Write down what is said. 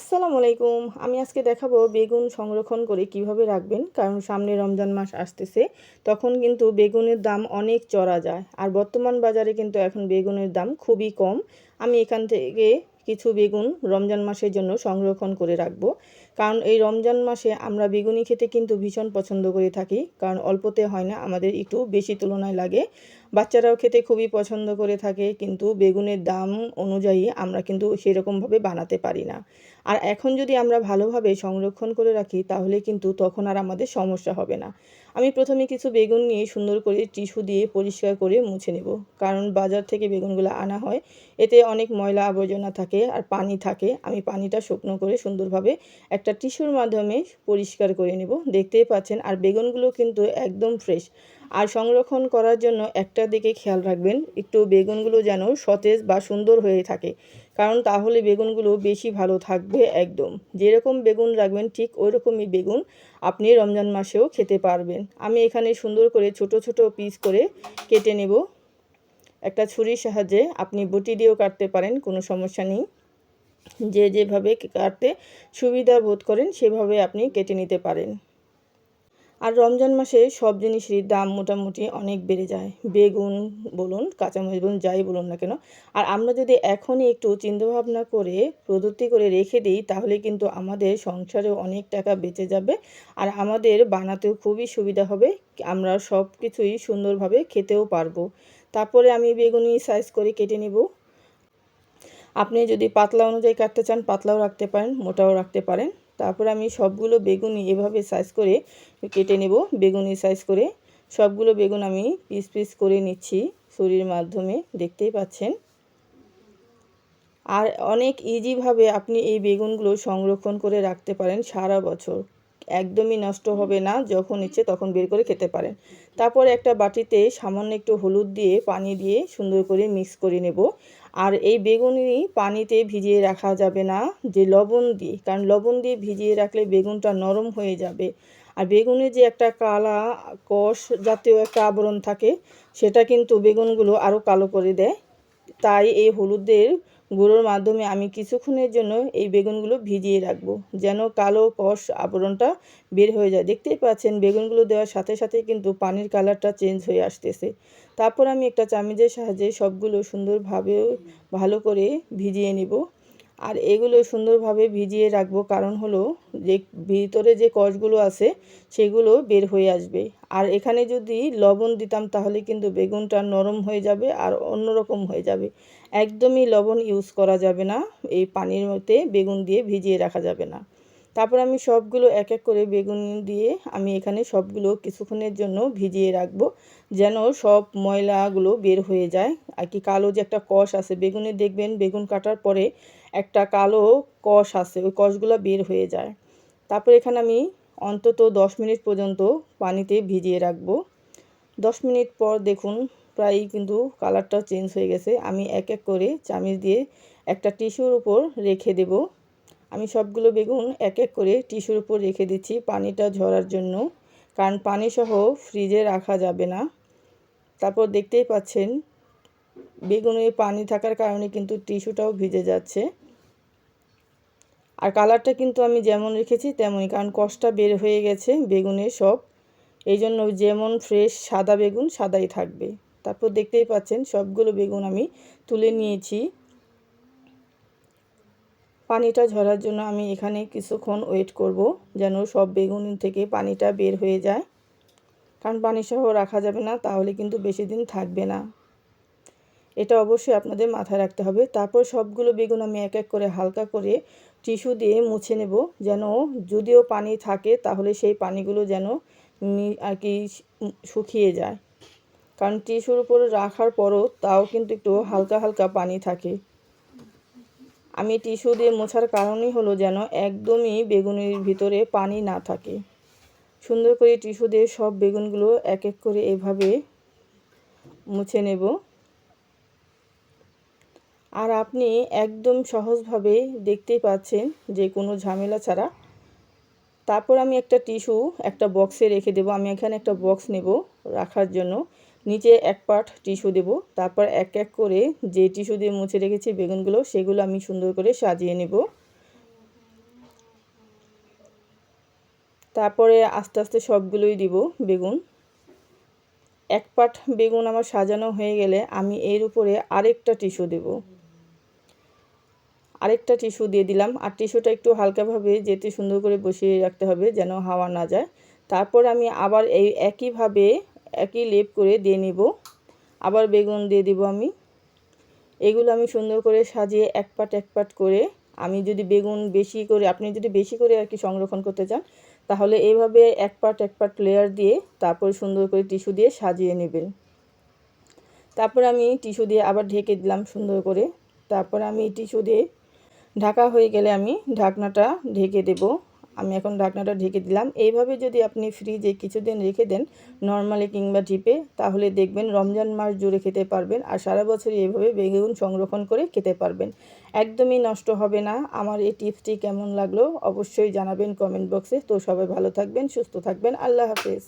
আসসালামু আলাইকুম। আমি আজকে দেখাবো বেগুন সংরক্ষণ করে কীভাবে রাখবেন, কারণ সামনে রমজান মাস আসতেছে, তখন কিন্তু বেগুনের দাম অনেক চড়া যায়। আর বর্তমান বাজারে কিন্তু এখন বেগুনের দাম খুবই কম। আমি এখান থেকে কিছু বেগুন রমজান মাসের জন্য সংরক্ষণ করে রাখব। কারণ এই রমজান মাসে আমরা বেগুনি খেতে কিন্তু ভীষণ পছন্দ করে থাকি, কারণ অল্পতে হয় না, আমাদের একটু বেশি তুলনায় লাগে। বাচ্চারাও খেতে খুবই পছন্দ করে থাকে, কিন্তু বেগুনের দাম অনুযায়ী আমরা কিন্তু সেরকমভাবে বানাতে পারি না। আর এখন যদি আমরা ভালোভাবে সংরক্ষণ করে রাখি, তাহলে কিন্তু তখন আর আমাদের সমস্যা হবে না। আমি প্রথমে কিছু বেগুন নিয়ে সুন্দর করে টিস্যু দিয়ে পরিষ্কার করে মুছে নেব। কারণ বাজার থেকে বেগুনগুলো আনা হয়, এতে অনেক ময়লা আবর্জনা থাকে আর পানি থাকে। আমি পানিটা শুকনো করে সুন্দরভাবে একটা টিস্যুর মাধ্যমে পরিষ্কার করে নেব। দেখতেই পাচ্ছেন, আর বেগুনগুলো কিন্তু একদম ফ্রেশ আর সংরক্ষণ করার জন্য একটা দিকে খেয়াল রাখবেন, একটু বেগুনগুলো যেন সতেজ বা সুন্দর হয়ে থাকে, কারণ তাহলে বেগুনগুলো বেশি ভালো থাকবে একদম। যেরকম বেগুন রাখবেন, ঠিক ওই রকমই বেগুন আপনি রমজান মাসেও খেতে পারবেন। আমি এখানে সুন্দর করে ছোট ছোট পিস করে কেটে নেব। একটা ছুরির সাহায্যে আপনি বটি দিয়েও কাটতে পারেন, কোনো সমস্যা নেই। যে যেভাবে কাটতে সুবিধা বোধ করেন, সেভাবে আপনি কেটে নিতে পারেন। আর রমজান মাসে সব জিনিসেরই দাম মোটামুটি অনেক বেড়ে যায়। বেগুন বলুন, কাঁচামরিচ বলুন, যাই বলুন না কেন। আর আমরা যদি এখনই একটু চিন্তাভাবনা করে, প্রযুক্তি করে রেখে দিই, তাহলে কিন্তু আমাদের সংসারেও অনেক টাকা বেঁচে যাবে। আর আমাদের বানাতেও খুবই সুবিধা হবে। আমরা সব কিছুই সুন্দরভাবে খেতেও পারব। তারপরে আমি বেগুনি সাইজ করে কেটে নেব। আপনি যদি পাতলা অনুযায়ী কাটতে চান, পাতলাও রাখতে পারেন, মোটাও রাখতে পারেন। তারপর আমি সবগুলো বেগুনি এভাবে সাইজ করে কেটে নেব, বেগুনি সাইজ করে। সবগুলো বেগুন আমি পিস পিস করে নিচ্ছি ছুরির মাধ্যমে, দেখতেই পাচ্ছেন। আর অনেক ইজিভাবে আপনি এই বেগুনগুলো সংরক্ষণ করে রাখতে পারেন সারা বছর। একদমই নষ্ট হবে না, যখন ইচ্ছে তখন বের করে খেতে পারেন। তারপর একটা বাটিতে সামান্য একটু হলুদ দিয়ে, পানি দিয়ে সুন্দর করে মিক্স করে নেব। আর এই বেগুনি পানিতে ভিজিয়ে রাখা যাবে না, যে লবণ দিয়ে। কারণ লবণ দিয়ে ভিজিয়ে রাখলে বেগুনটা নরম হয়ে যাবে। আর বেগুনে যে একটা কালা কষ জাতীয় একটা আবরণ থাকে, সেটা কিন্তু বেগুনগুলো আরও কালো করে দেয়। তাই এই হলুদের গুঁড়োর মাধ্যমে আমি কিছুক্ষণের জন্য এই বেগুনগুলো ভিজিয়ে রাখব, যেন কালো কষ আবরণটা বের হয়ে যায়। দেখতেই পাচ্ছেন, বেগুনগুলো দেওয়ার সাথে সাথে কিন্তু পানির কালারটা চেঞ্জ হয়ে আসতেছে। তারপর আমি একটা চামিজের সাহায্যে সবগুলো সুন্দরভাবে ভালো করে ভিজিয়ে নিব। আর এগুলো সুন্দরভাবে ভিজিয়ে রাখব। কারণ হলো যে ভিতরে যে কষগুলো আছে, সেগুলো বের হয়ে আসবে। আর এখানে যদি লবণ দিতাম, তাহলে কিন্তু বেগুনটা নরম হয়ে যাবে আর অন্যরকম হয়ে যাবে। একদমই লবণ ইউজ করা যাবে না। এই পানির মধ্যে বেগুন দিয়ে ভিজিয়ে রাখা যাবে না। তারপর আমি সবগুলো এক এক করে বেগুন দিয়ে আমি এখানে সবগুলো কিছুক্ষণের জন্য ভিজিয়ে রাখব, যেন সব ময়লাগুলো বের হয়ে যায়। আর কি কালো যে একটা কষ আছে, বেগুনে দেখবেন বেগুন কাটার পরে একটা কালো কষ আছে, ওই কষগুলো বের হয়ে যায়। তারপর এখানে আমি অন্তত দশ মিনিট পর্যন্ত পানিতে ভিজিয়ে রাখব। দশ মিনিট পর দেখুন প্রায় কিন্তু কালারটা চেঞ্জ হয়ে গেছে। আমি এক এক করে চামিচ দিয়ে একটা টিস্যুর উপর রেখে দেব। আমি সবগুলো বেগুন এক এক করে টিস্যুর উপর রেখে দিচ্ছি পানিটা ঝরার জন্য। কারণ পানি সহ ফ্রিজে রাখা যাবে না। তারপর দেখতেই পাচ্ছেন বেগুনে পানি থাকার কারণে কিন্তু টিস্যুটাও ভিজে যাচ্ছে। আর কালারটা কিন্তু আমি যেমন রেখেছি তেমনই, কারণ কষটা বের হয়ে গেছে বেগুনের সব। এই জন্য যেমন ফ্রেশ সাদা বেগুন সাদাই থাকবে। তারপর দেখতেই পাচ্ছেন সবগুলো বেগুন আমি তুলে নিয়েছি। পানিটা ঝরার জন্য আমি এখানে কিছুক্ষণ ওয়েট করব যেন সব বেগুন থেকে পানিটা বের হয়ে যায়। কারণ পানি সহ রাখা যাবে না, তাহলে কিন্তু বেশি দিন থাকবে না। এটা অবশ্যই আপনাদের মাথায় রাখতে হবে। তারপর সবগুলো বেগুন আমি এক এক করে হালকা করে টিস্যু দিয়ে মুছে নেব যেন যদিও পানি থাকে তাহলে সেই পানিগুলো যেন আর কি শুকিয়ে যায়। কারণ টিস্যুর উপর রাখার পরও তাও কিন্তু একটু হালকা হালকা পানি থাকে। আমি টিস্যু দিয়ে মোছার কারণই হলো যেন একদমই বেগুনের ভিতরে পানি না থাকে। সুন্দর করে টিস্যু দিয়ে সব বেগুনগুলো এক এক করে এভাবে মুছে নেব। আর আপনি একদম সহজভাবে দেখতেই পাচ্ছেন যে কোনো ঝামেলা ছাড়া। তারপর আমি একটা টিস্যু একটা বক্সে রেখে দেব। আমি এখানে একটা বক্স নেব রাখার জন্য। নিচে এক পাট টিস্যু দেব। তারপর এক এক করে যে টিস্যু দিয়ে মুছে রেখেছি বেগুনগুলো, সেগুলো আমি সুন্দর করে সাজিয়ে নেব। তারপরে আস্তে আস্তে সবগুলোই দিব বেগুন। এক পাট বেগুন আমার সাজানো হয়ে গেলে আমি এর উপরে আরেকটা টিস্যু দেব। আরেকটা টিস্যু দিয়ে দিলাম। আর টিস্যুটা একটু হালকাভাবে যেতে সুন্দর করে বসিয়ে রাখতে হবে যেন হাওয়া না যায়। তারপর আমি আবার এই একইভাবে একই লেপ করে দিয়ে নিব। আবার বেগুন দিয়ে দিব আমি। এগুলো আমি সুন্দর করে সাজিয়ে এক পাট এক পাট করে আমি যদি বেগুন বেশি করে, আপনি যদি বেশি করে আর কি সংরক্ষণ করতে চান, তাহলে এইভাবে এক পাট এক পাট লেয়ার দিয়ে তারপর সুন্দর করে টিস্যু দিয়ে সাজিয়ে নেবেন। তারপর আমি টিস্যু দিয়ে আবার ঢেকে দিলাম সুন্দর করে। তারপর আমি টিস্যু দিয়ে ঢাকা হয়ে গেলে আমি ঢাকনাটা ঢেকে দেব। আমি এখন ঢাকনাটা ঢেকে দিলাম। এইভাবে যদি আপনি ফ্রিজে কিছুদিন রেখে দেন নর্মালি কিংবা ডিপে তাহলে দেখবেন রমজান মাস জুড়ে খেতে পারবেন আর সারা বছরই এইভাবে বেগুন সংরক্ষণ করে খেতে পারবেন। একদমই নষ্ট হবে না। আমার এই টিপসটি কেমন লাগল অবশ্যই জানাবেন কমেন্ট বক্সে। তো সবাই ভালো থাকবেন, সুস্থ থাকবেন। আল্লাহ হাফেজ।